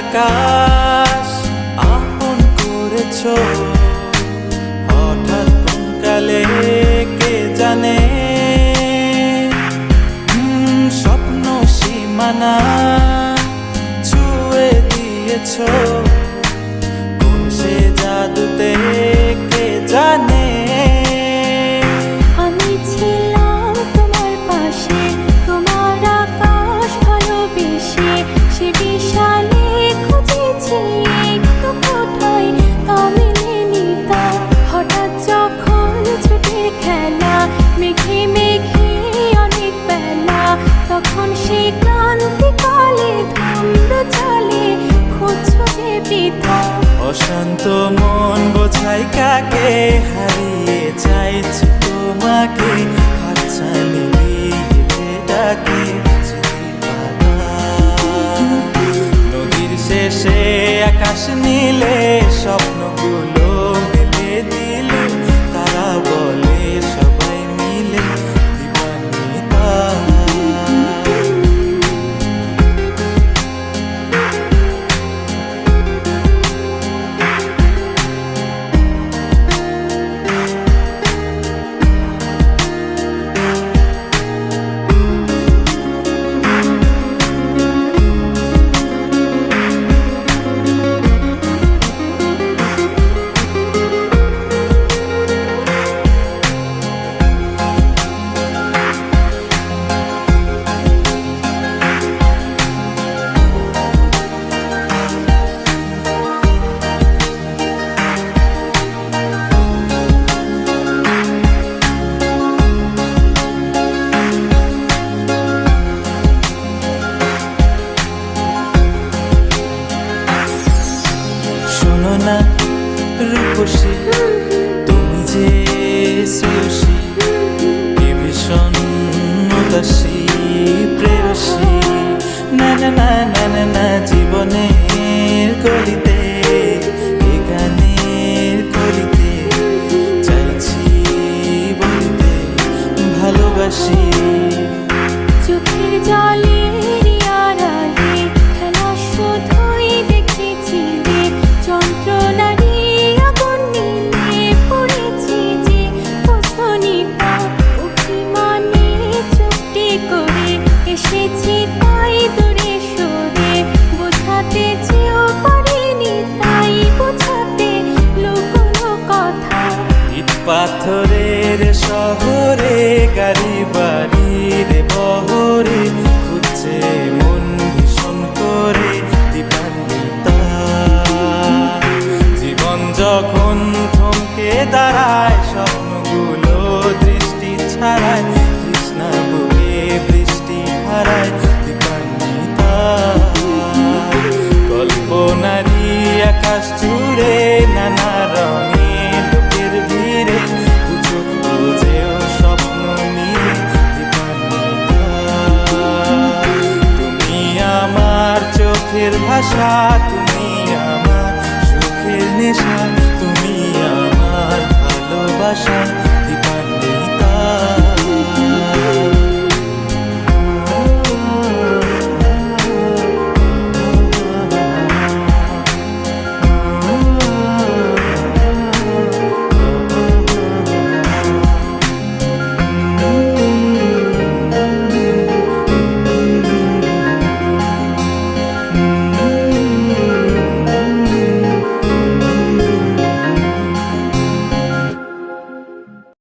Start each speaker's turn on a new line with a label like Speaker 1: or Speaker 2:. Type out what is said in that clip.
Speaker 1: আকাশ আপন করেছ। হঠাৎ কালে কে জানে? স্বপ্ন সীমানা ছুঁয়ে দিয়েছ।
Speaker 2: অশান্ত মন বোঝাই কাকে হারিয়ে চাইছি তোমাকে? দিয়ে ডাকে নদীর শেষে আকাশ নীলে স্বপ্নগুলো পাথরের শহরে, গাড়ি বাড়ির বহরে, খুঁজছে মন ভীষণ করে জীবন যখন থমকে দাঁড়ায়, স্বপ্নগুলো দৃষ্টি ছাড়ায় তৃষ্ণা বুকে বৃষ্টি হারায় দীপান্বিতা। কল্পনারি আকাশ চোখের ভাষা তুমি আমার সুখের নেশা তুমি আমার ভালোবাসা।